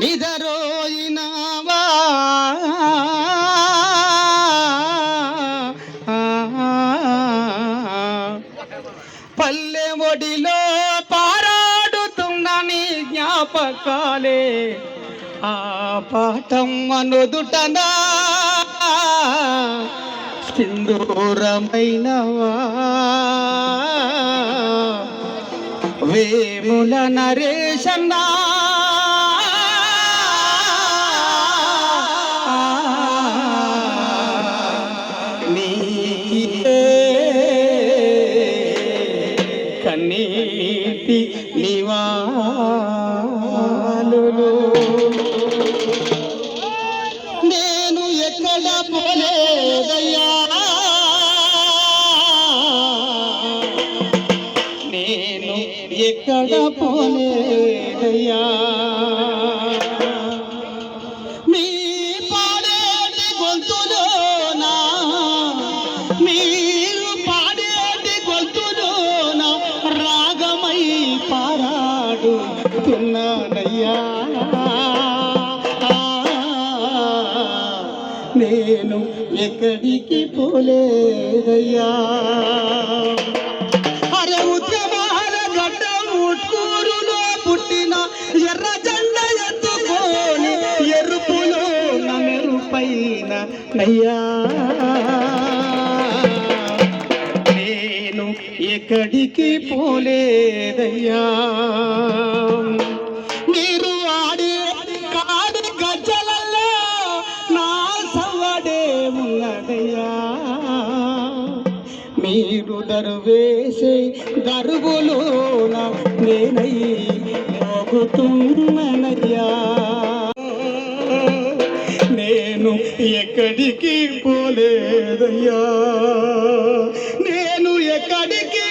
నిదరోయినావా? పల్లె ఒడిలో పారాడుతున్న నీ జ్ఞాపకాలే ఆ పాఠం అనుదుటనా? సింధూరమైనవా? వేముల నరేశన్నా కన్నీటి నివాళులు. నేను ఎక్కడ పోలేదయ్యా? నేను ఎక్కడ పోలేదయ్యా? రాగమై పారాడుతున్నానయ్యా నేను ఎక్కడికి పోలేదయ్యా. అరే ఉద్యమాల గడ్డ ఉట్కూరులో పుట్టిన ఎర్ర జెండ ఎత్తుకొని ఎరుపులో మెరుపైన నయ్యా. ఎక్కడికి పోలేదయ్యా? మీరు ఆడే కాడి గజ్జలలో నా సవడే ఉన్నదయ్యా. మీరు దరువేసే దరుగులోన నేనై మోగుతున్ననయ్యా. నేను ఎక్కడికి పోలేదయ్యా. నేను ఎక్కడికి